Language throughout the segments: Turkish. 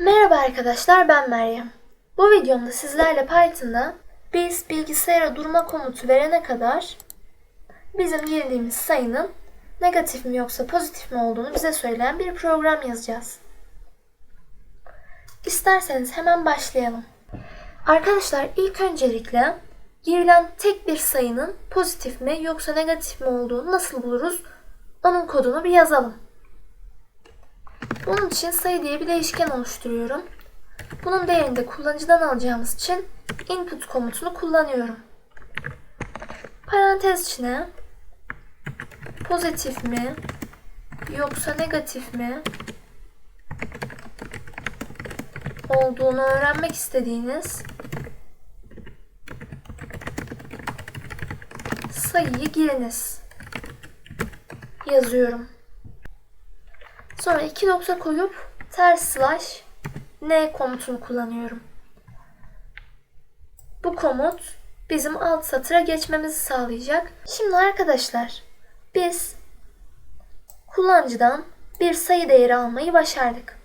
Merhaba arkadaşlar ben Meryem. Bu videomda sizlerle Python'da biz bilgisayara durma komutu verene kadar bizim girdiğimiz sayının negatif mi yoksa pozitif mi olduğunu bize söyleyen bir program yazacağız. İsterseniz hemen başlayalım. Arkadaşlar ilk öncelikle girilen tek bir sayının pozitif mi yoksa negatif mi olduğunu nasıl buluruz? Onun kodunu bir yazalım. Bunun için sayı diye bir değişken oluşturuyorum. Bunun değerini de kullanıcıdan alacağımız için input komutunu kullanıyorum. Parantez içine pozitif mi yoksa negatif mi olduğunu öğrenmek istediğiniz sayıyı giriniz. Yazıyorum. Sonra iki nokta koyup ters slash n komutunu kullanıyorum. Bu komut bizim alt satıra geçmemizi sağlayacak. Şimdi arkadaşlar biz kullanıcıdan bir sayı değeri almayı başardık.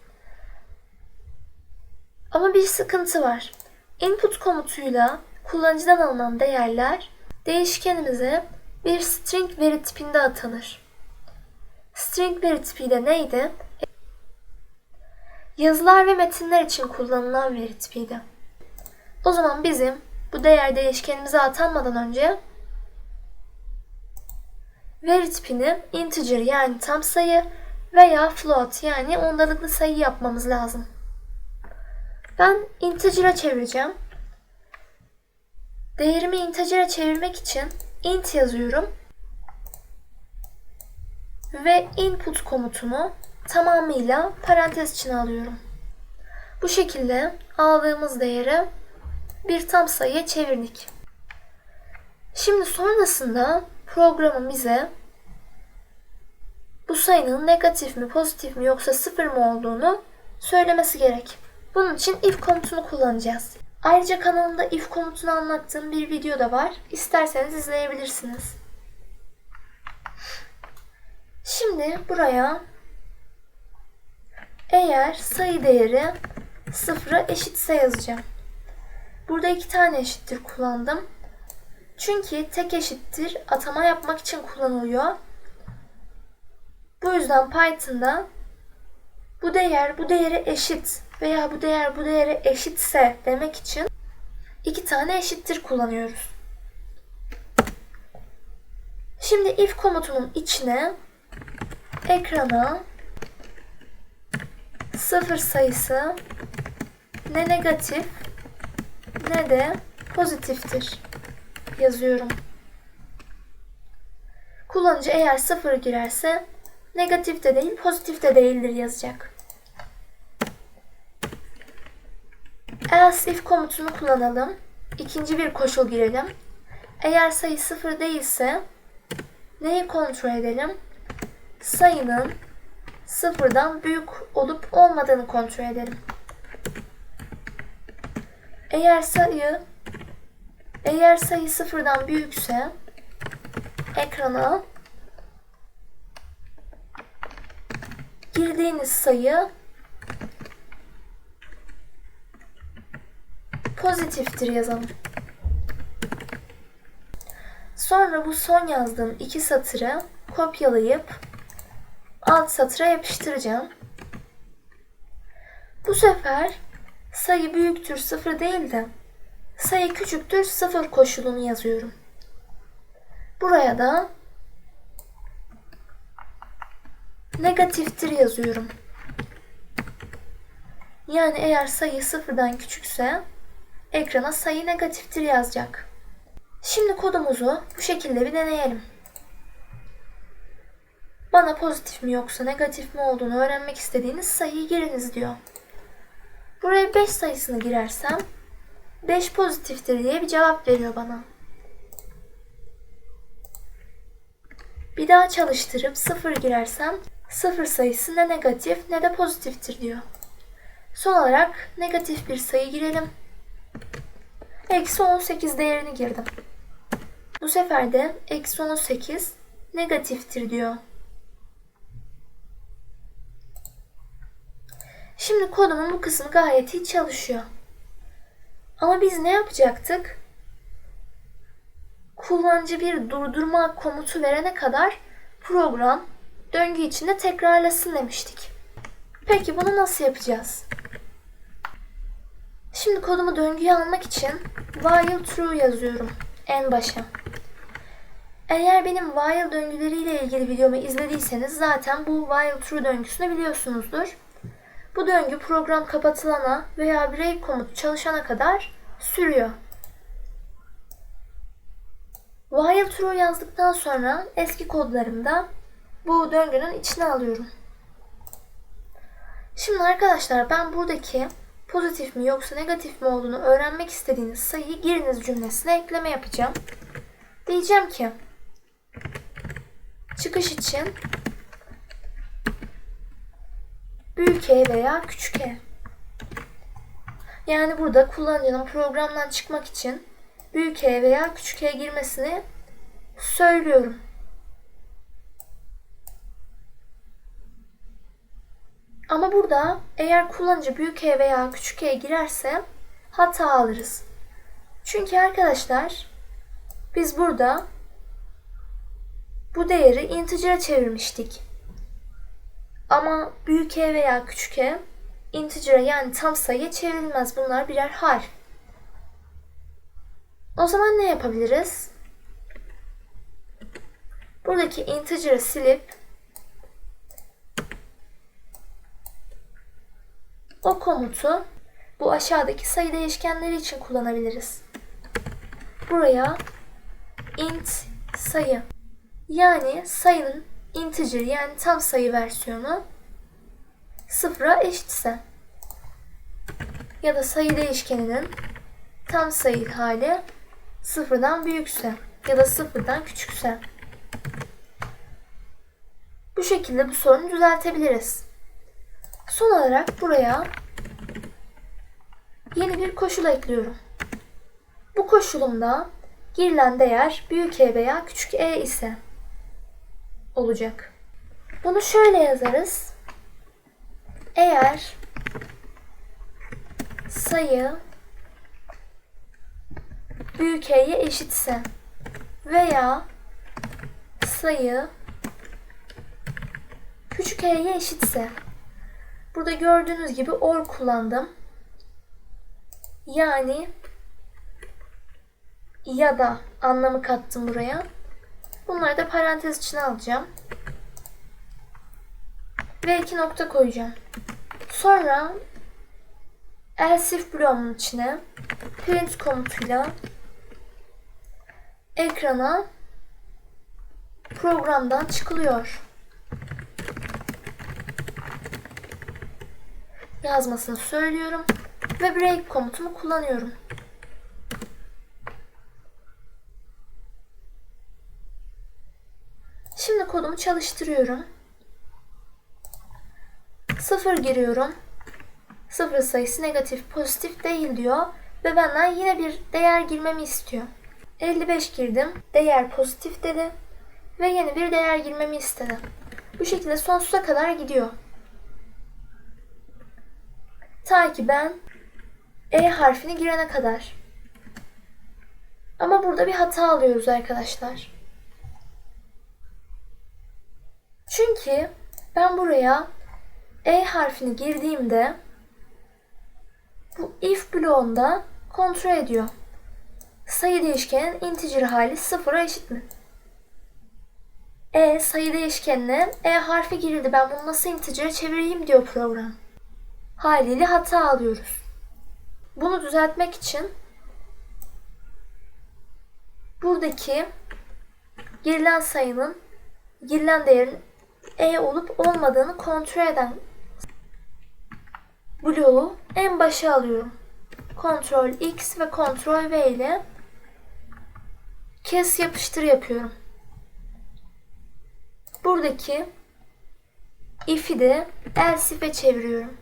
Ama bir sıkıntı var. Input komutuyla kullanıcıdan alınan değerler değişkenimize bir string veri tipinde atanır. String veri tipi de neydi? Yazılar ve metinler için kullanılan veri tipiydi. O zaman bizim bu değer değişkenimize atanmadan önce veri tipini integer yani tam sayı veya float yani ondalıklı sayı yapmamız lazım. Ben integer'a çevireceğim. Değerimi integer'a çevirmek için int yazıyorum ve input komutunu tamamıyla parantez içine alıyorum. Bu şekilde aldığımız değeri bir tam sayıya çevirdik. Şimdi sonrasında programın bize bu sayının negatif mi, pozitif mi yoksa sıfır mı olduğunu söylemesi gerek. Bunun için if komutunu kullanacağız. Ayrıca kanalımda if komutunu anlattığım bir video da var. İsterseniz izleyebilirsiniz. Şimdi buraya eğer sayı değeri sıfıra eşitse yazacağım. Burada iki tane eşittir kullandım. Çünkü tek eşittir atama yapmak için kullanılıyor. Bu yüzden Python'da bu değer bu değere eşit veya bu değer bu değere eşitse demek için iki tane eşittir kullanıyoruz. Şimdi if komutunun içine ekrana sıfır sayısı ne negatif ne de pozitiftir yazıyorum. Kullanıcı eğer sıfır girerse negatif de değil pozitif de değildir yazacak. Else if komutunu kullanalım. İkinci bir koşul girelim. Eğer sayı sıfır değilse neyi kontrol edelim? Sayının sıfırdan büyük olup olmadığını kontrol edelim. Eğer sayı eğer sayı sıfırdan büyükse ekrana girdiğiniz sayı pozitiftir yazalım. Sonra bu son yazdığım iki satırı kopyalayıp alt satıra yapıştıracağım. Bu sefer sayı büyüktür sıfır değil de sayı küçüktür sıfır koşulunu yazıyorum. Buraya da negatiftir yazıyorum. Yani eğer sayı sıfırdan küçükse ekrana sayı negatiftir yazacak. Şimdi kodumuzu bu şekilde bir deneyelim. Bana pozitif mi yoksa negatif mi olduğunu öğrenmek istediğiniz sayıyı giriniz diyor. Buraya 5 sayısını girersem 5 pozitiftir diye bir cevap veriyor bana. Bir daha çalıştırıp 0 girersem 0 sayısı ne negatif ne de pozitiftir diyor. Son olarak negatif bir sayı girelim. Eksi 18 değerini girdim. Bu sefer de eksi 18 negatiftir diyor. Şimdi kodumun bu kısmı gayet iyi çalışıyor. Ama biz ne yapacaktık? Kullanıcı bir durdurma komutu verene kadar program döngü içinde tekrarlasın demiştik. Peki bunu nasıl yapacağız? Şimdi kodumu döngüye almak için while true yazıyorum en başa. Eğer benim while döngüleriyle ilgili videomu izlediyseniz zaten bu while true döngüsünü biliyorsunuzdur. Bu döngü program kapatılana veya break komutu çalışana kadar sürüyor. While true yazdıktan sonra eski kodlarımda bu döngünün içine alıyorum. Şimdi arkadaşlar ben buradaki pozitif mi yoksa negatif mi olduğunu öğrenmek istediğiniz sayıyı giriniz cümlesine ekleme yapacağım. Diyeceğim ki çıkış için büyük E veya küçük E. Yani burada kullanıcının programdan çıkmak için büyük E veya küçük E girmesini söylüyorum. Ama burada eğer kullanıcı büyük E veya küçük E girerse hata alırız. Çünkü arkadaşlar biz burada bu değeri integer'e çevirmiştik. Ama büyük E veya küçük E integer'e yani tam sayıya çevrilmez. Bunlar birer harf. O zaman ne yapabiliriz? Buradaki integer'ı silip o komutu bu aşağıdaki sayı değişkenleri için kullanabiliriz. Buraya int sayı yani sayının integer yani tam sayı versiyonu sıfıra eşitse ya da sayı değişkeninin tam sayı hali sıfırdan büyükse ya da sıfırdan küçükse bu şekilde bu sorunu düzeltebiliriz. Son olarak buraya yeni bir koşul ekliyorum. Bu koşulumda girilen değer büyük E veya küçük E ise olacak. Bunu şöyle yazarız. Eğer sayı büyük E'ye eşitse veya sayı küçük E'ye eşitse burada gördüğünüz gibi or kullandım. Yani ya da anlamı kattım buraya. Bunları da parantez içine alacağım. Ve iki nokta koyacağım. Sonra else bloğumun içine print komutuyla ekrana programdan çıkılıyor. Yazmasını söylüyorum ve break komutumu kullanıyorum. Şimdi kodumu çalıştırıyorum. Sıfır giriyorum. Sıfır sayısı negatif pozitif değil diyor. Ve benden yine bir değer girmemi istiyor. 55 girdim. Değer pozitif dedi. Ve yeni bir değer girmemi istedi. Bu şekilde sonsuza kadar gidiyor. Ta ki ben E harfini girene kadar. Ama burada bir hata alıyoruz arkadaşlar. Çünkü ben buraya E harfini girdiğimde bu if bloğunda kontrol ediyor. Sayı değişkenin integer hali sıfıra eşit mi? E sayı değişkenine E harfi girildi. Ben bunu nasıl integer'e çevireyim diyor program. Haliyle hata alıyoruz. Bunu düzeltmek için buradaki girilen sayının girilen değerin e olup olmadığını kontrol eden bloğu en başa alıyorum. Ctrl X ve Ctrl V ile kes yapıştır yapıyorum. Buradaki if'i de else if'e çeviriyorum.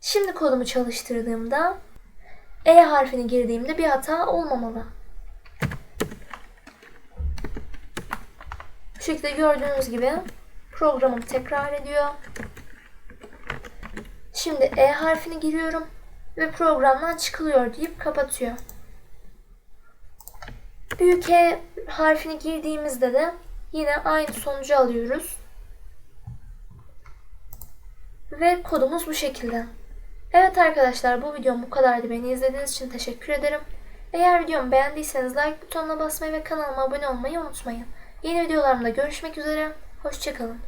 Şimdi kodumu çalıştırdığımda E harfini girdiğimde bir hata olmamalı. Bu şekilde gördüğünüz gibi programım tekrar ediyor. Şimdi E harfini giriyorum ve programdan çıkılıyor deyip kapatıyor. Büyük E harfini girdiğimizde de yine aynı sonucu alıyoruz. Ve kodumuz bu şekilde. Evet arkadaşlar bu videom bu kadardı. Beni izlediğiniz için teşekkür ederim. Eğer videomu beğendiyseniz like butonuna basmayı ve kanalıma abone olmayı unutmayın. Yeni videolarımda görüşmek üzere. Hoşçakalın.